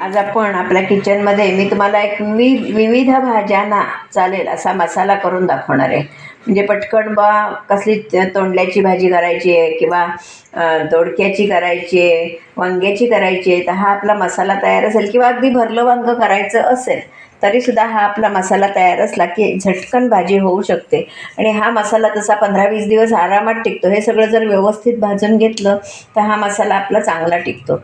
आज आपण आपल्या किचनमध्ये मी तुम्हाला एक वि विविध भाज्यांना चालेल असा मसाला करून दाखवणार आहे. म्हणजे पटकन बा कसली त- तोंडल्याची भाजी करायची आहे किंवा दोडक्याची करायची आहे वांग्याची करायची आहे तर हा आपला मसाला तयार असेल किंवा अगदी भरलं वांगं करायचं असेल तरीसुद्धा हा आपला मसाला तयार असला की झटकन भाजी होऊ शकते. आणि हा मसाला तसा पंधरा वीस दिवस आरामात टिकतो हे सगळं जर व्यवस्थित भाजून घेतलं तर हा मसाला आपला चांगला टिकतो.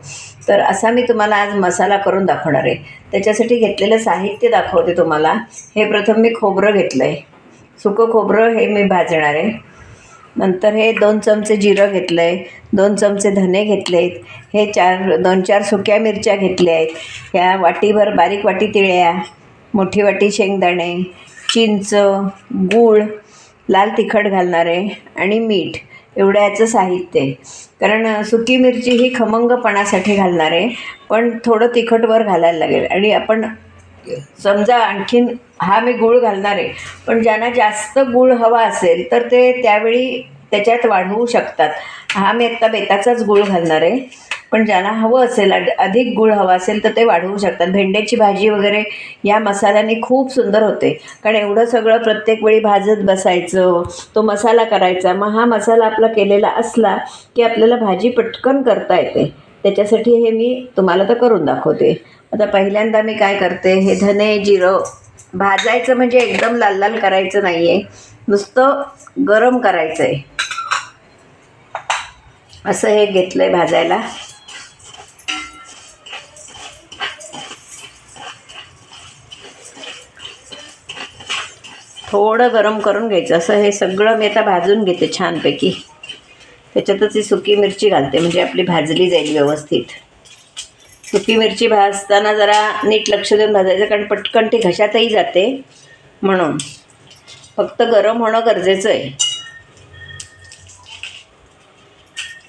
तर असा मी तुम्हाला आज मसाला करून दाखवणार आहे. त्याच्यासाठी घेतलेलं साहित्य दाखवते तुम्हाला. हे प्रथम मी खोबरं घेतलं आहे सुकं खोबरं हे मी भाजणार आहे. नंतर हे दोन चमचे जिरं घेतलं आहे दोन चमचे धने घेतले आहेत हे चार दोन चार सुक्या मिरच्या घेतल्या आहेत. ह्या वाटीभर बारीक वाटी तिळ्या मोठी वाटी शेंगदाणे चिंच गूळ लाल तिखट घालणार आहे आणि मीठ. एवढं याचं साहित्य आहे. कारण सुकी मिरची ही खमंगपणासाठी घालणार आहे पण थोडं तिखट वर घालायला लागेल. आणि आपण समजा आणखीन हा मी गूळ घालणार आहे पण ज्यांना जास्त गूळ हवा असेल तर ते त्यावेळी त्याच्यात वाढवू शकतात. हा मी आत्ता बेताचाच गूळ घालणार. आहे पण ज्यांना हवं असेल अधिक गूळ हवा असेल तर ते वाढवू शकतात. भेंड्याची भाजी वगैरे या मसाल्याने खूप सुंदर होते. कारण एवढं सगळं प्रत्येक वेळी भाजत बसायचं तो मसाला करायचा. मग हा मसाला आपला केलेला असला की आपल्याला भाजी पटकन करता येते. त्याच्यासाठी हे मी तुम्हाला तर करून दाखवते. आता पहिल्यांदा मी काय करते हे धने जिरं भाजायचं म्हणजे एकदम लाल लाल करायचं नाही आहे नुसतं गरम करायचं आहे असं हे घेतलं आहे भाजायला. थोडं गरम करून घ्यायचं. असं हे सगळं मी आता भाजून घेते छानपैकी. त्याच्यातच ही सुकी मिरची घालते. म्हणजे आपली भाजली जाईल व्यवस्थित. सुकी मिरची भाजताना जरा नीट लक्ष देऊन भाजायचं कारण पटकन ती घशातही जाते. म्हणून. फक्त गरम होणं गरजेचं आहे.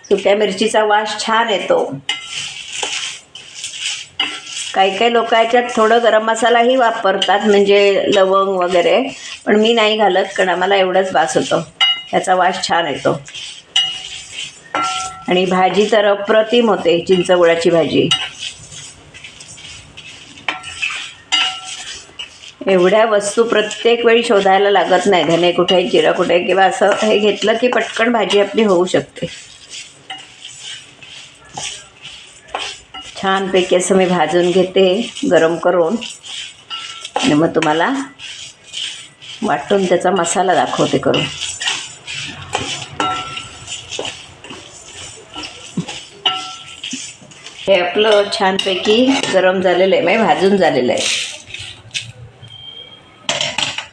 सुक्या मिरचीचा वास छान येतो. काही काही लोक याच्यात थोडं गरम मसालाही वापरतात. म्हणजे लवंग वगैरे. पण मी नाही घालत कारण आम्हाला एवढंच वास होतो. त्याचा वास छान येतो. आणि भाजी तर अप्रतिम होते चिंचगुळाची भाजी. एवढ्या वस्तू प्रत्येक वेळी शोधायला लागत नाही. धने कुठे जिरं कुठे किंवा असं हे घेतलं की पटकन भाजी आपली होऊ शकते. छानपैकी असं मी भाजून घेते गरम करून. आणि मग तुम्हाला वाटून त्याचा मसाला दाखवते करून. हे आपलं छानपैकी गरम झालेलं आहे म्हणजे भाजून झालेलं आहे.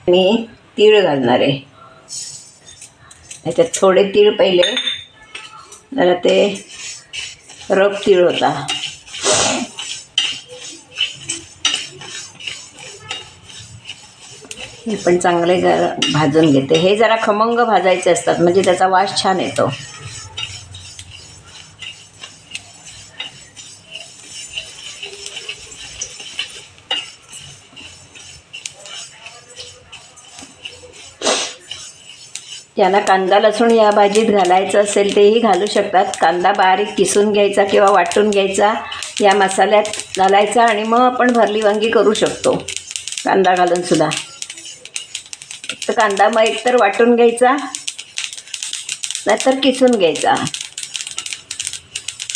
मी तीळ घालणार आहे. याच्यात थोडे तीळ पहिले जरा ते रब तीळ होता. हे पण चांगले जरा भाजून घेते. हे जरा खमंग भाजायचे असतात म्हणजे त्याचा वास छान येतो. ज्यांना कांदा लसूण या भाजीत घालायचं असेल तेही घालू शकतात. कांदा बारीक किसून घ्यायचा किंवा वाटून घ्यायचा या मसाल्यात घालायचा आणि मग आपण भरली वांगी करू शकतो. कांदा घालून सुद्धा. कांदा मग एकतर वाटून घ्यायचा नाहीतर किसून घ्यायचा.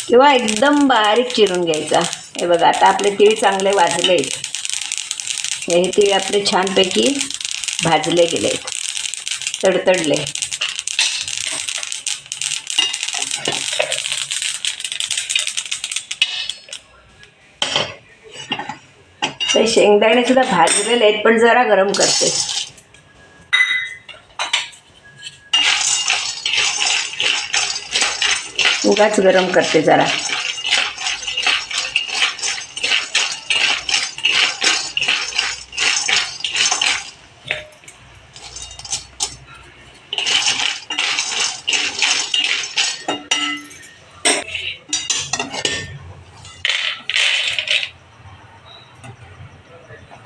किंवा एकदम बारीक चिरून घ्यायचा. हे बघा आता आपले तीळ चांगले वाजले आहेत. हे तीळ आपले छानपैकी भाजले गेले आहेत. तडतडले. ते शेंगदाणे सुद्धा भाजलेले आहेत पण जरा गरम करते. उगाच गरम करते जरा.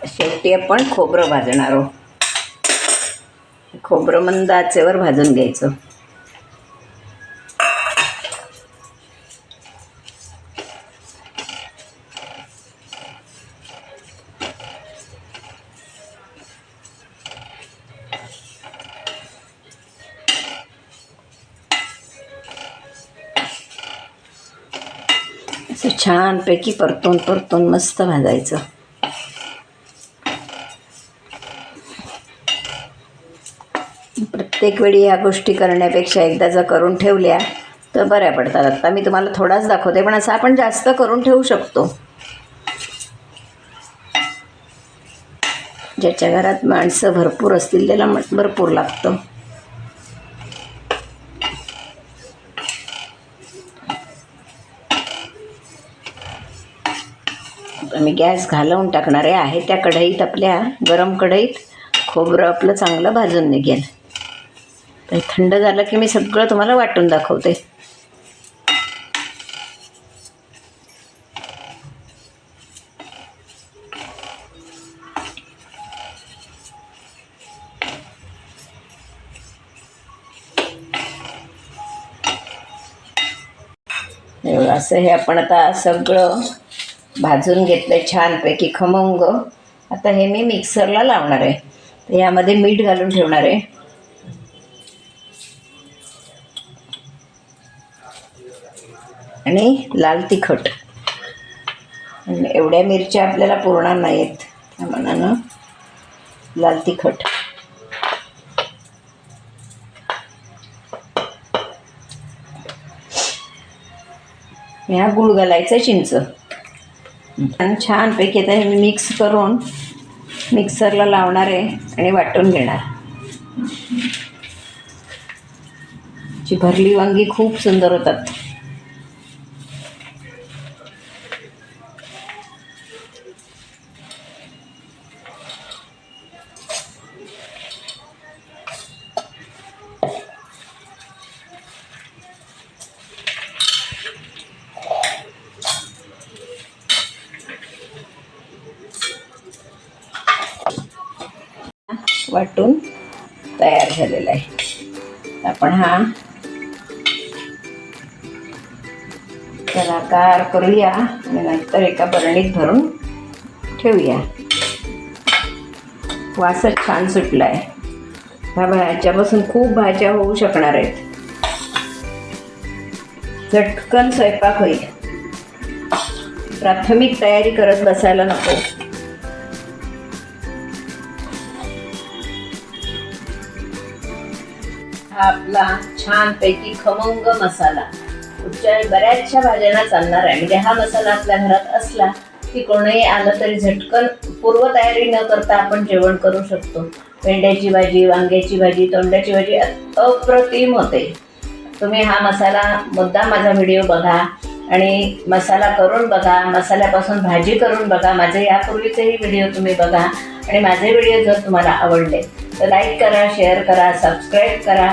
शेवटी आपण खोबरं भाजणार आहोत. खोबरं मंद आचेवर भाजून घ्यायचं. असं छानपैकी परतून परतून मस्त भाजायचं. प्रत्येक वेळी ह्या गोष्टी करण्यापेक्षा एकदा जर करून ठेवल्या तर बऱ्या पडतात. आत्ता मी तुम्हाला थोडाच दाखवते पण असं आपण जास्त करून ठेवू शकतो. ज्याच्या घरात माणसं भरपूर असतील त्याला म- भरपूर लागतं. मी गॅस घालवून टाकणार आहे आहे त्या कढईत आपल्या गरम कढईत खोबरं आपलं चांगलं भाजून निघेल. तर थंड झालं की मी सगळं तुम्हाला वाटून दाखवते. असं हे आपण आता सगळं भाजून घेतलं छानपैकी खमंग. आता हे मी मिक्सरला लावणार आहे. तर यामध्ये मीठ घालून ठेवणार आहे. आणि लाल तिखट. एवढ्या मिरच्या आपल्याला पुरणार नाहीत. त्या मनानं लाल तिखट. ह्या गुळ घालायचं चिंच. आणि छानपैकी आता हे मी मिक्स करून मिक्सरला लावणार आहे आणि वाटून घेणार. जी भरली वांगी खूप सुंदर होतात. वाटून तयार झालेला आहे. आपण हा कलाकार करूया आणि नंतर एका बरणीत भरून ठेवूया. वासच छान सुटला आहे ह्या भाज्यापासून खूप भाज्या होऊ शकणार आहेत. झटकन स्वयंपाक होईल. प्राथमिक तयारी करत बसायला नको. आपला छानपैकी खमंग मसाला. पुढच्या बऱ्याचशा भाज्यांना चालणार आहे. म्हणजे हा मसाला आपल्या घरात असला की कोणीही आलं तरी झटकन पूर्वतयारी न करता आपण जेवण करू शकतो. भेंड्याची भाजी वांग्याची भाजी तोंड्याची भाजी अप्रतिम होते. तुम्ही हा मसाला मुद्दा माझा व्हिडिओ बघा आणि मसाला करून बघा मसाल्यापासून भाजी करून बघा. माझे यापूर्वीचेही व्हिडिओ तुम्ही बघा आणि माझे व्हिडिओ जर तुम्हाला आवडले तर लाईक करा शेअर करा सबस्क्राईब करा.